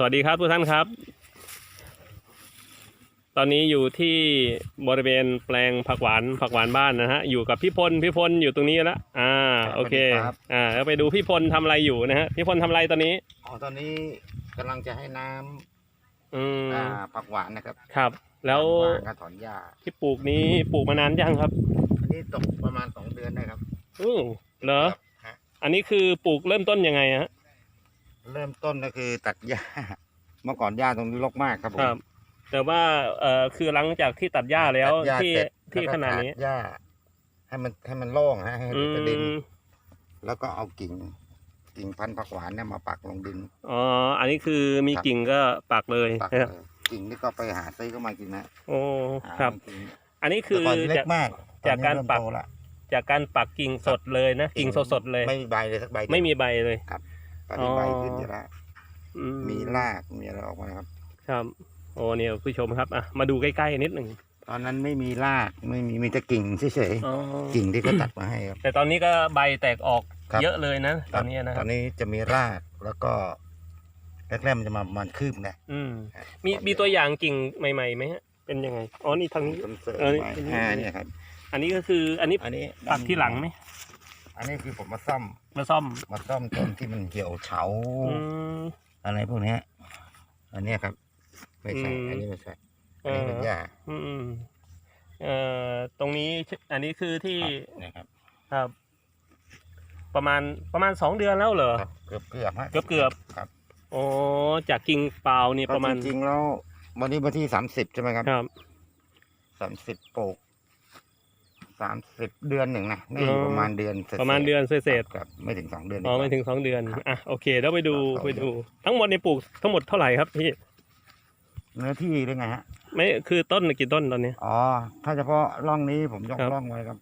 สวัสดีครับทุกท่านครับ ตอนนี้อยู่ที่บริเวณแปลงผักหวานผักหวานบ้านนะฮะ อยู่กับพี่พลพี่พลอยู่ตรงนี้แล้วอ่าครับโอเคสวัสดีครับ อ่าแล้วไปดูพี่พลทำอะไรอยู่นะฮะ พี่พลทำอะไรตอนนี้ อ๋อตอนนี้กำลังจะให้น้ำอืมอ่าผักหวานนะครับครับ แล้ววางกระถอนหญ้าที่ปลูกนี้ปลูกมานานยังครับอันนี้ตกประมาณสองเดือนได้ครับอือเหรอ ครับฮะอันนี้คือปลูกเริ่มต้นยังไงฮะ เริ่มต้นก็คือตัดหญ้าเมื่อก่อนหญ้าตรงนี้รกมากครับผมครับ แต่ว่าเอ่อคือหลังจากที่ตัดหญ้าแล้วตัดหญ้าที่เสร็จที่แล้วก็ขนาดนี้ถกหญ้า ให้มันให้มันโล่งฮะให้อืมันดิน มแล้วก็เอากิ่ง กิ่งพันธุ์ผักหวานเนี่ยมาปักลงดิน อ๋ออันนี้คือมีครับ กิ่งก็ปักเลยปักนะครับเลยกิ่งนี่ก็ไปหาซื้อเข้ามากินนะโอ้หาครับ มากินอันนี้คือแต่ก่อนเล็จาก กมากจากการตอนนี้ปักเมโตละ จากการปักกิ่งสดเลยนะ กิ่งสดๆเลย ไม่มีใบเลยสักใบเดียว ไม่มีใบเลย ตอนนี้ใบอ๋อขึ้นเยอะแล้วอืมีรากมีอะไรออกมาครับ ครับ โอ้เนี่ยผู้ชมครับอะมาดูใกล้ๆนิดหนึ่งตอนนั้นไม่มีรากไม่มีมีแต่กิ่งเฉยอ๋อๆกิ่งที่เขาตัดมาให้ครับ แต่ตอนนี้ก็ใบแตกออกครับ เยอะเลยนะ ตอนนี้นะคตรัอบ นนี้จะมีรากแล้วก็แรกๆมันจะมาประมันคืบนะอืม มีมีตัวอย่างกิ่งใหม่ๆไหมฮะ เป็นยังไง อ๋อ นี่ทางนี้ ต้นเสริมเออนี่ไว้อันนี้อ่าเนี่ยครับ อันนี้ก็คือ อันนี้อันนี้ปักที่หลังไหม อันนี้คือผมมาซ่อมมาซ่อมมาซ่อมต้นที่มันเหี่ยวเฉาอืม อะไรพวกเนี้ยอันเนี้ยครับ ไม่ใช่ อืม อันนี้ไม่ใช่เออันนี้อเป็นหญ้าอืมอืมเอ่อตรงนี้อันนี้คือที่ครับเนี่ยครับครับ ประมาณประมาณสองเดือนแล้วเหรอ ครับเกือบเกือบฮะเกือบเกือบ ครับอ๋อจากกิ่งเปล่านี่ประมาณก็จริงๆแล้ววันนี้วันที่สามสิบใช่ไหมครับครับสามสิบปลูก สามสิบเดือนหนึ่งนะนี่อ๋อประมาณเดือนศษๆประมาณเดือนเศษครับไม่ถึงสองเดือนๆอ๋อไม่ถึงสองเดือนครับอะโอเคแล้วไปดูครับไปดู ทั้งหมดในปลูกทั้งหมดเท่าไหร่ครับพี่เนื้อที่ได้ไงฮะ ไม่คือต้นกี่ต้นตอนนี้อ๋อถ้าเฉพาะร่องนี้ผมยกครับร่องไว้ครับ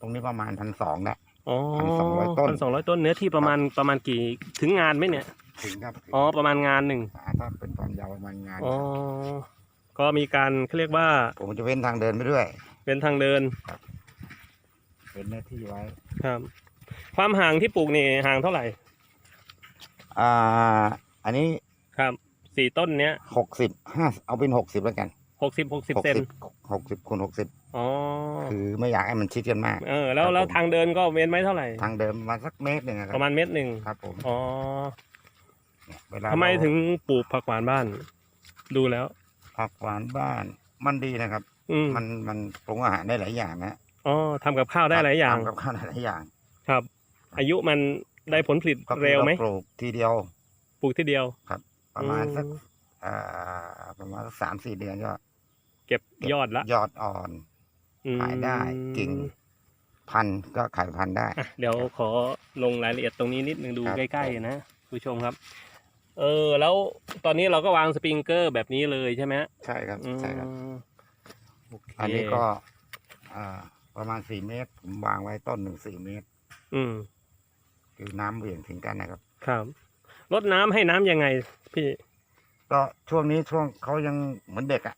ตรงนี้ประมาณพันสองนะอ๋อ1,200ต้นพันสองร้อยต้นเนื้อที่ประมาณประมาณกี่ถึงงานไหมเนี่ย ถึงครับถึงอ๋อประมาณงานหนึ่งาถ้าเป็นความยาวประมาณงานอ๋อก็มีการเขาเรียกว่า ผมจะเว้นทางเดินไปด้วย เป็นทางเดิน เว้นเนื้อที่ไว้ ครับ ความห่างที่ปลูกนี่ห่างเท่าไหร่ อ่า อันนี้ครับสี่ต้นเนี้ยหกสิบห้าเอาเป็นหกสิบแล้วกันหกสิบหกสิบหกเซนสิบหกสิบคูณหกสิบอ๋อคือไม่อยากให้มันชิดกันมาก เออ แล้วครับแล้วผมทางเดินก็เว้นไว้เท่าไหร่ ทางเดิมประมาณสักเมตรหนึ่งอะคปรับระมาณเมตรหนึ่งครับผมอ๋อเนี่ยเวลาทำไมเราถึงปลูกผักหวานบ้าน ดูแล้ว ผักหวานบ้านมันดีนะครับอืมมันมันปรุงอาหารได้หลายอย่างนะ อ๋อทำกับข้าวได้หลายอย่างทำกับข้าวได้หลายอย่าง ครับ อายุมันได้ผลผลิตก็คือเร็วไหมปลูกทีเดียว ปลูกทีเดียวประมาณสักอือ่าประมาณสักสามสี่เดือนก็ เก็บยอดละยอดอ่อนอืมขายได้กิ่งพันธุ์ก็ขายพันธุ์ได้อะเดี๋ยวขอลงรายละเอียดตรงนี้นิดนึงดูครับใกล้ๆนะผู้ชมครับ เออ แล้วตอนนี้เราก็วางสปริงเกอร์แบบนี้เลยใช่ไหมฮะใช่ครับใช่ครับอืมโเคอันนี้ก็อ่า ประมาณสี่เมตร ผมวางไว้ต้นหนึ่งสี่เมตร อืม คือน้ำเหวี่ยงถึงกันนะครับ ครับรดน้ำให้น้ำยังไง พี่ ก็ช่วงนี้ช่วงเขายังเหมือนเด็กอะ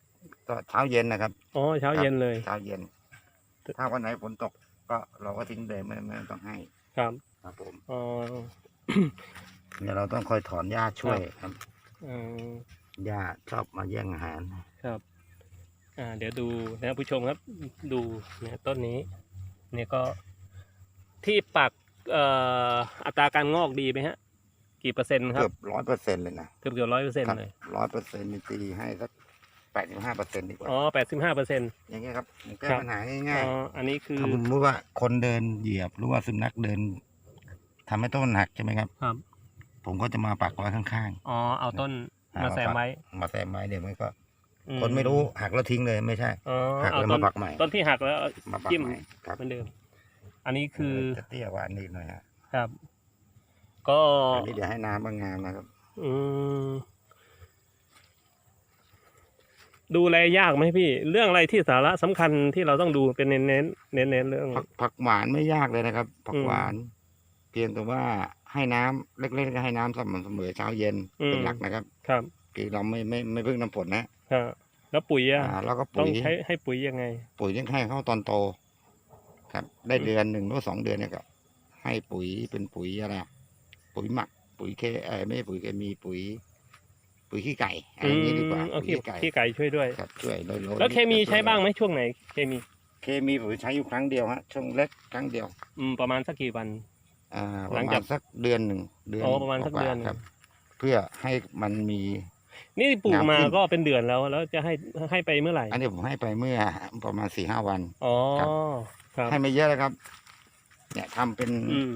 ก็เช้าเย็นนะครับ อ๋อ เช้าครับเย็นเลย เช้าเย็น ถ้าวันไหนฝนตกก็เราก็ทิ้งเลยไม่ไม่ต้องให้ ครับ ครับผม อ๋อเดี๋ยวเราต้องคอยถอนหญ้าช่วยครับเออหญ้าชอบมาแย่งอาหาร ครับ อ่าเดี๋ยวดูนะผู้ชมครับดูเนี่ยต้นนี้เนี่ยก็ที่ปักเอ่ออัตราการงอกดีไหมฮะ กี่เปอร์เซ็นต์ครัเกืบอบร้อยเปอร์เซ็นต์เลยนะเกือบเกือบร้อยเปอร์เซ็นต์ครับเลยร้อยเปอร์เซ็นต์ตีให้สักแปดสิบห้าเปอร์เซ็นต์ดีกว่าอ๋อแปดสิบห้าเปอร์เซ็นต์อย่างเงี้ยครับผมแก้ครับปัญหาอ๋ง่ายออันนี้ๆคือถ้าสมมติว่าคนเดินเหยียบหรือว่าสุนัขเดินทำให้ต้นหักใช่ไหมครับครับ ผมก็จะมาปักไว้ข้างอ๋อเอาต้นอ่ามาแซมไว้ๆมาแซมไม้เดี๋ยวมันก็อื คนไม่รู้หักแล้วทิ้งเลยไม่ใช่อ๋อหักเอาแล้วต้มานปักใหม่ต้นที่หักแล้วเอามาปักจิ้มใหม่ครับเหมือนเดิม อันนี้คือจะเตี้ยกว่าอันนี้หน่อยฮะครับ ก็อันนี้เดี๋ยวให้น้ำบางงามนะครับอืมดูแลยากไหมพี่ เรื่องอะไรที่สาระสำคัญที่เราต้องดูเป็นเน้นเน้นเน้นเน้นๆเรื่องผักผักหวานไม่ยากเลยนะครับ ผัอืกมหวาน เพียงแต่ว่าให้น้ำเล็กๆก็ให้น้ำสม่ำเสมอเช้าเย็นอืมเป็นหลักนะครับ ครับคือเราไม่ไม่ไม่พึ่งน้ำฝนนะ ฮะแล้วปุ๋ยอะอ่าแล้วก็ต้อปุ๋งย ใช้ให้ปุ๋ยยังไง ปุ๋ยยังให้เข้าตอนโต ครับ ได้เดือนหนึ่งหรือสองเดือนเนี่ยก็ให้ปุ๋ยเป็นปุ๋ยอะไรอะปุ๋ยหมัก ปุ๋ยเคเออไม่ใช่ปุ๋ยเคมีปุ๋ย ปุ๋ยขี้ไก่อะไรอย่างนี้ดีกว่าอืมเอาปุ๋ยขี้ขี้ไก่ขี้ไก่ช่วยด้วย ครับช่วยโดยโลแล้วเคมีใช้บ้างไหมช่วงไหน เคมี เคมีผมใช้อยู่ครั้งเดียวฮะช่วงเล็กครั้งเดียวอืมประมาณสักกี่วัน อ่าปหลัระงมาจากณสักเดือนหนึ่งเดือนอ๋อประมาณสักว่เดือนหนึ่ง ครับ เพื่อให้มันมี นี่ปลูกน้ำมาขึ้นก็เป็นเดือนแล้ว แล้วจะให้ให้ไปเมื่อไหร่อันนี้ผมให้ไปเมื่อประมาณสี่ห้าวันอ๋อครับครับให้ไม่เยอะเลยครับ เนี่ยทำเป็นอืม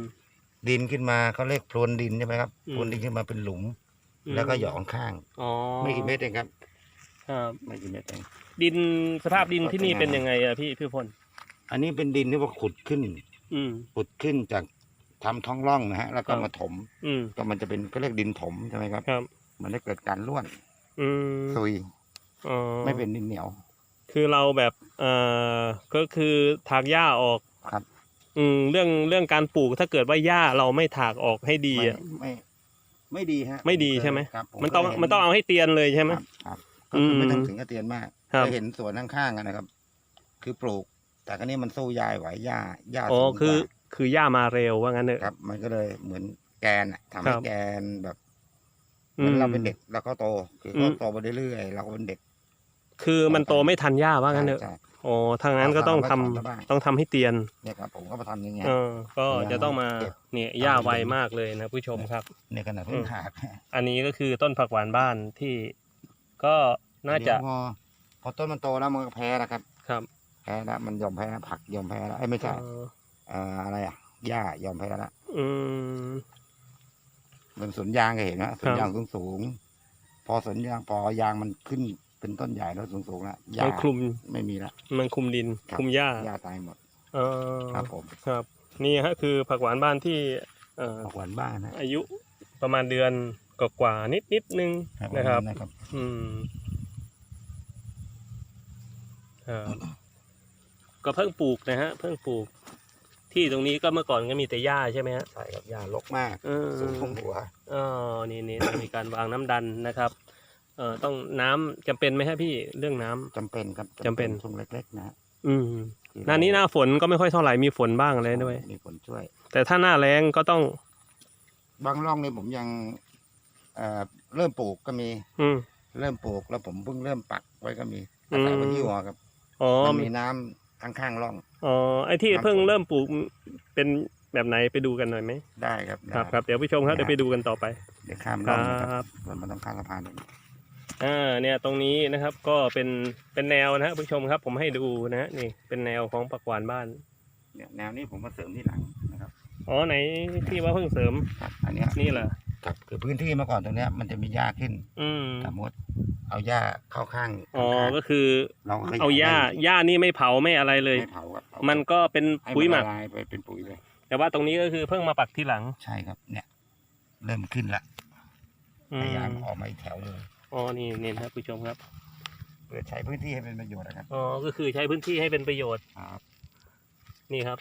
ดินขึ้นมาเขาเรียกพรวนดินใช่ไหมครับอืมพรวนดินขึ้นมาเป็นหลุมอืมแล้วก็หยองข้างอ๋อไม่กี่เม็ดเองครับครับไม่กี่เม็ดเองดินสภาพดินที่นี่ก็เป็เป็นนยังไงอะพี่พี่พลอันนี้เป็นดินที่ว่าขุดขึ้น อืมขุดขึ้นจากทำท้องร่องนะฮะ แล้วก็ครับมาถมอืมก็มันจะเป็นก็เรียกดินถมใช่ไหมครับครับ มันได้เกิดการร่วนอืมซุยอ๋อไม่เป็นดินเหนียว คือเราแบบเอ่อก็คือถากหญ้าออกครับ อืมเรื่องเรื่องการปลูกถ้าเกิดว่าหญ้าเราไม่ถากออกให้ดีไม่อะไม่ไม่ดีฮะไม่ดีใช่ไหม ครับผมันต้องเคยห็มันต้องเอาให้เตียนเลยใช่ไหม ครับครับก็คือไม่ต้องอืมถึงกับเตียนมากครับ เคยเห็นสวนข้างๆกันนะครับ คือปลูก แต่ครั้นี้มันสู้ยายไหวหญ้าหญ้าอ๋อสูงกว่า คือคือหญ้ามาเร็วว่างั้นเถอะ ครับมันก็เลยเหมือนแกนอะทำคให้รับ แกนแบบ เหมือนเราเป็นเด็กเราก็โตคืออืก็มโตไปเรื่อยๆเราก็เป็นเด็ก คือมันโตไม่ทันหญ้าว่างั้นเถอะใช่อ๋อทางนั้นก็ต้องทำเราก็ทำได้บ้างต้องทำให้เตียนๆเนี่ยครับผมก็มาทำอย่างเงี้ยเออก็จะต้องมาเก็บเนี่ยหญ้าไวมากเลยนะผู้ชมครับในขณะเพิ่งถากอันนี้ก็คือต้นผักหวานบ้านที่ก็น่าจะเดี๋ยวพอพอต้นมันโตแล้วมันก็แพ้นะครับ ครับ แพ้แล้วมันยอมแพ้ผักยอมแพ้แล้วไอ้ยไม่ใช่เอ่อเอ่ออะไรอะหญ้ายอมแพ้แล้ว อืมเหมือนสวนยางก็เห็นนะสวนครับยางสูงสูงๆพอสวนยางพอยางมันขึ้นเป็นต้นใหญ่แล้วสูงสูงๆแล้วหญ้ามันคลุมไม่มีละมันคลุมดินครับคลุมหญ้าหญ้าตายหมดเออครับผมครับ นี่ฮะคือผักหวานบ้านที่เอ่อผักหวานบ้านนะอายุประมาณเดือนกว่าๆนิดนิดนึงนะครับนะครับอืมครับก็เพิ่งปลูกนะฮะ เพิ่งปลูก ที่ตรงนี้ก็เมื่อก่อนก็มีแต่หญ้าใช่ไหมฮะ ใช่ครับหญ้ารกมากเออ สูงท่วมหัว อ๋อนี่นี่ มีการวางน้ำดันนะครับเอ่อต้องน้ำจำเป็นไหมฮะพี่เรื่องน้ำ จำเป็นครับจำเป็น ช่วงเล็กๆนะฮะอืมคือหน้านี้หน้าฝนก็ไม่ค่อยเท่าไหร่มีฝนบ้างอะไรด้วย มีผลช่วย แต่ถ้าหน้าแรงก็ต้อง บางร่องนี่ผมยังเอ่อเริ่มปลูกก็มีอืม เริ่มปลูกแล้วผมเพิ่งเริ่มปักไว้ก็มีอือาม ศัยวันที่หัวครับอ๋อมันมีมีน้ำ ข้างๆร่อง อ๋อ ไอ้ที่ครับเพิ่งผมเริ่มปลูกเป็นแบบไหนไปดูกันหน่อยไหม ได้ครับครับได้ครับ เดี๋ยวผู้ชมครับได้เดี๋ยวไปดูกันต่อไป เดี๋ยวข้ามคร่รัองนะครับบส่วนมันต้องข้ามสะพานอีกอ่าเนี่ยตรงนี้นะครับก็เป็นเป็นแนวนะฮะผู้ชมครับ ผมให้ดูนะฮะนี่เป็นแนวของปักหวานบ้านเนี่ยแนวนี้ผมมาเสริมที่หลังนะครับอ๋อไหนที่ว่าเพิ่งเสริมครับอันเนี้ยนี่เหรอครับคือพื้นที่เมื่อก่อนตรงเนี้ยมันจะมีหญ้าขึ้นอืมสมมติ เอาหญ้าเข้าข้างอ๋อข้างๆก็คือเราก็ขยเอาหญ้าได้หญ้านี่ไม่เผาไม่อะไรเลยไม่เผาครับเอามันก็เป็นให้ปุ๋ยหมักละลายไปเป็นปุ๋ยเลย แต่ว่าตรงนี้ก็คือเพิ่งมาปักที่หลังใช่ครับ เนี่ย เริ่มขึ้นละอืพมยายามออกมาอีกแถวเลยอ๋อนี่นี่นะครับผู้ชมครับเพื่อใช้พื้นที่ให้เป็นประโยชน์นะครับอ๋อก็คือใช้พื้นที่ให้เป็นประโยชน์ครับนี่ครับ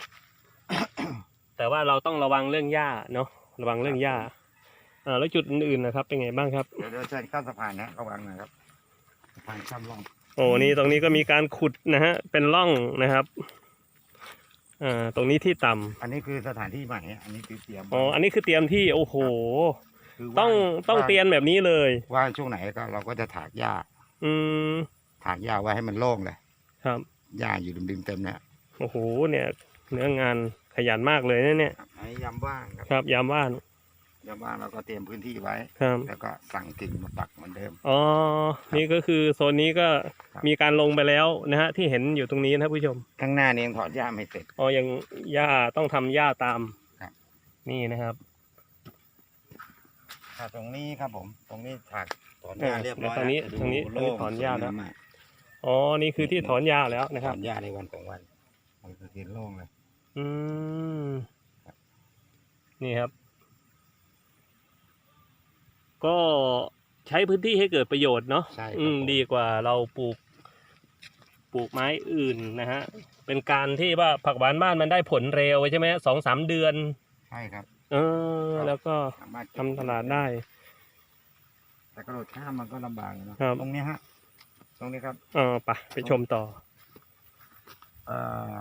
แต่ว่าเราต้องระวังเรื่องหญ้าเนาะระวังเรื่องหญ้า อ่าแล้วจุดอื่นๆนะครับ เป็นไงบ้างครับเดี๋ยวเดี๋ยวเชิญข้ามสะพานนะระวังหนะครับสะพานข้ามร่องโอ้นี่ตรงนี้ก็มีการขุดนะฮะเป็นร่องนะครับอ่าตรงนี้ที่ต่ำอันนี้คือสถานที่ใหม่อันนี้คือเตรียมอ๋ออันนี้คือเตรียมที่โอ้โห คือต้องว่างต้องว่างเตรียมแบบนี้เลย ว่างช่วงไหนก็เราก็จะถากหญ้าอืมถากหญ้าไว้ให้มันโล่งเลยครับหญ้าอยู่ริมๆเต็มเนี่ยโอ้โหเนี่ยเนื้องานขยันมากเลยนะเนี่ย ครับอันนี้ยามว่างครับ ครับยามว่า นยามว่างเราก็เตรียมพื้นที่ไว้ ครับ แล้วก็สั่งกิ่งมาปักเหมือนเดิม อ๋อ นี่ก็คือโซนนี้ก็ครับมีการลงไปแล้วนะฮะที่เห็นอยู่ตรงนี้นะครับผู้ชม ข้างหน้านี่ยังถอดหญ้าไม่เสร็จ อ๋อ ยังหญ้าต้องทำหญ้าตาม ครับ นี่นะครับถากตรงนี้ครับผม ตรงนี้ถากถอนหญ้าเออเรียบร้อยแล้วตรงนี้จะดูตรงนี้โล่ตรงนี้ถอนหญ้าแล้วสยงมกอ๋อ นี่คือที่ถอนหญ้าแล้วนะคถรัอบนหญ้าในวันของวันมันคือที่โล่งเลย อืม นี่ครับ ก็ใช้พื้นที่ให้เกิดประโยชน์เนาะใช่ครับอืมผม ดีกว่าเราปลูก ปลูกไม้อื่นนะฮะ เป็นการที่ว่าผักหวานบ้านมันได้ผลเร็วใช่ไหมสองสามเดือน ใช่ครับ เออแล้วก็สามารถเก็บทำตลาดได้ แต่กระโดดข้ามมันก็ลำบากอยู่เนอะครับ ตรงนี้ฮะ ตรงนี้ครับ เออไปไปชมต่อ เอ่อ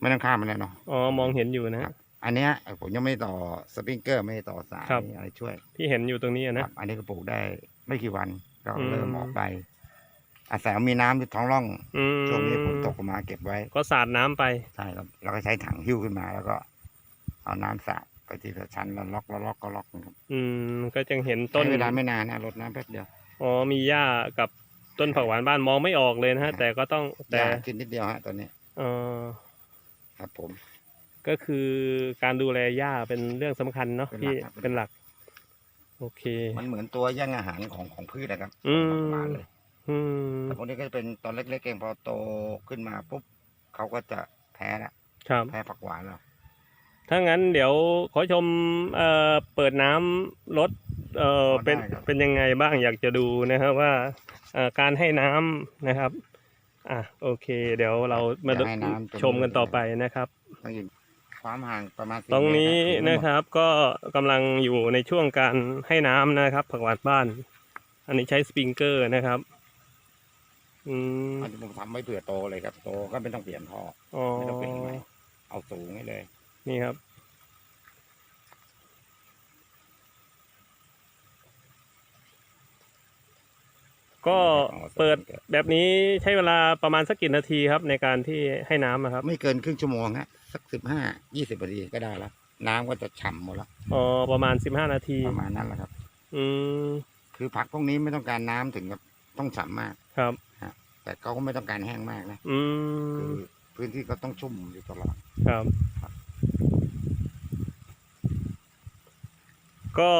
ไม่ต้องข้ามมันเลยเนาะ อ๋อ มองเห็นอยู่นะครัฮะบ อันเนี้ยผมยังไม่ต่อสปริงเกอร์ไม่ต่อสายครับ อะไรช่วยที่เห็นอยู่ตรงนี้คนะรับอันนี้ก็ปลูกได้ไม่กี่วันก็อืมเริ่มออกใบอาศัยมีน้ำที่ท้องร่องอืมช่วงนี้ฝนตกลงมาเก็บไว้ก็สาดน้ำไป ใช่ครับเราก็ใช้ถังหิ้วขึ้นมา แล้วก็ เอาน้ำสาดไปทีละชั้นแล้วล็อกแล้วล็อกก็ล็อกนะครับอืมก็จึงเห็นต้ต้นนเวลาไม่นานนะรดน้ำแป๊บเดียว อ๋อมีหญ้ากับต้นผักหวานบ้านมองไม่ออกเลยนะฮะแต่ก็ต้องหแต่ญ้าขึ้นนิดเดียวฮะตอนนี้ เออครับผม ก็คือการดูแลหญ้าเป็นเรื่องสำคัญเนาะเป็นหลัพี่กครับ เป็นหลัก โอเค มันเหมือนตัวแย่งอาหารของของพืชนะครับอืม ของบ้านเลยอืมแต่พวกนี้ก็จะเป็นตอนเล็กๆเองพอโตขึ้นมาปุ๊บเขาก็จะแพ้ละครับ แพ้ผักหวานแล้วถ้างั้นเดี๋ยวขอชมเอ่อเปิดน้ำรถเอ่อเป็นเป็นยังไงบ้างอยากจะดูนะครับว่าเอ่อการให้น้ำนะครับ อะโอเค เดี๋ยวเรามาดูจะให้น้ำชมกันต่อไปนะครับ ต้องอยู่ ความห่างประมาณ4ตรงนี้เมนะตครับก็กำลังอยู่ในช่วงการให้น้ำนะครับ ผักหวานบ้าน อันนี้ใช้สปริงเกอร์นะครับ อืมมันจะทำไม่เผื่อโตเลยครับโตก็ไม่ต้องเปลี่ยนท่ออ๋อไม่ต้องเปลี่ยนใหม่เอาสูงให้เลย นี่ครับ ก็เปิดแบบนี้ใช้เวลาประมาณสักกี่นาทีครับ ในการที่ให้น้ำอะครับไม่เกินครึ่งชั่วโมงฮะสักสิบห้ายี่สิบนาทีก็ได้แล้วน้ำก็จะฉ่ำหมดแล้วอ๋อประมาณสิบห้านาที ประมาณนั้นแหละครับ อืมคือผักพวกนี้ไม่ต้องการน้ำถึงกับต้องฉ่ำมาก ครับ แต่เขาก็ไม่ต้องการแห้งมากนะอืคืมอพื้นที่ก็ต้องชุ่มอยู่ตลอด ครับ ก็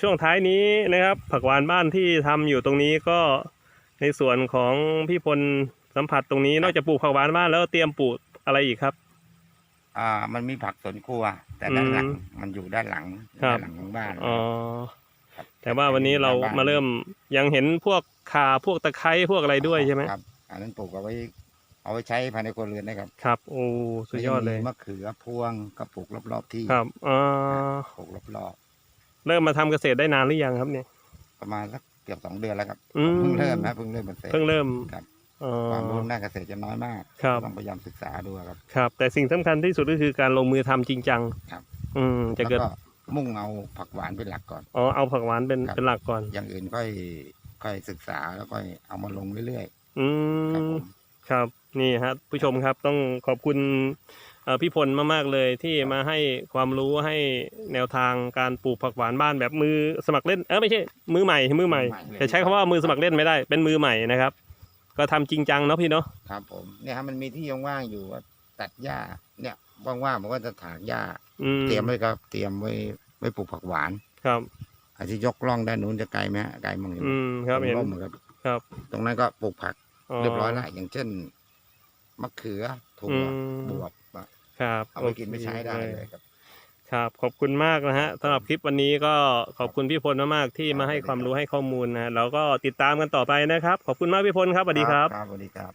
ช่วงท้ายนี้นะครับ ผักหวานบ้านที่ทำอยู่ตรงนี้ก็ในส่วนของพี่พลสัมผัสตรงนี้ นอกจากปลูกผักหวานบ้านแล้วเตรียมปลูกอะไรอีกครับ อ่า มันมีผักสวนครัว แต่ด้านหลังอืมมันอยู่ด้านหลังครับด้านหลังของบ้านอ๋อครับแต่ว่าวันนี้เราด้บ้นมาเริ่มยังเห็นพวกข่าพวกตะไคร้พวกอะไรด้วยใช่ไหมครับอันนั้นปลูกเอาไว้ เอาไว้ใช้ภายในครัวเรือนนะครับ ครับ โอ้สุดยอดเลยมีมะเขือพวงก็ปลูกรอบๆที่ครับอ่าปลูกรอบ เริ่มมาทำเกษตรได้นานหรือยังครับเนี่ยๆประมาณสักเกือบสองเดือนแล้วครับอืม เพิ่งเริ่มนะเพิ่งเริ่มมันเสร็จเพิ่งเริ่มครับ อ๋อ ความรู้ด้านเกษตรจะน้อยมากครับ ต้องพยายามศึกษาดูครับ ครับ แต่สิ่งสำคัญที่สุดก็คือการลงมือทำจริงจังครับ อืมจะแล้วเกิดก็มุ่งเอาผักหวานเป็นหลักก่อน อ๋อเอาผักหวานเป็นครับ เป็นหลักก่อน อย่างอื่นค่อยค่อยศึกษาแล้วค่อยเอามาลงเรื่อยอืๆครับมผมครับ นี่ฮะผู้ชมครับต้องขอบคุณเอ่อพี่พลมากๆเลยที่มาให้ความรู้ให้แนวทางการปลูกผักหวานบ้านแบบมือสมัครเล่นเออไม่ใช่มือใหม่มือใหม่จะใช้คำว่ามือสมัครเล่นไม่ได้ เป็นมือใหม่นะครับ ก็ทำจริงจังเนาะพี่เนาะครับผมเนี่ยฮะมันมีที่ว่างๆอยู่ว่าตัดหญ้าเนี่ยว่างๆผมก็จะถางหญ้าอืมเตรียมไว้ครับ เตรียมไว้ไว้ปลูกผักหวานครับอาจจะยกล่องด้านนู้นจะไกลไหมฮะไกลมั้งอยู่อืมครับตงเห็นร่มครับ ครับ ตรงนั้นก็ปลูกผักเรียบร้อยแล้วอย่างเช่น มะเขือถั่อืวมบวบอะครับเอาไปกินไปใช้ได้โอคเลยครับ ครับ ขอบคุณมากนะฮะสำหรับคลิปวันนี้ก็ขอบคุณพี่พลมากๆที่มาให้ความรู้ให้ข้อมูลนะแล้วก็ติดตามกันต่อไปนะครับ ขอบคุณมากพี่พลครับสวัสดีครับ ครับสวัสดีครับ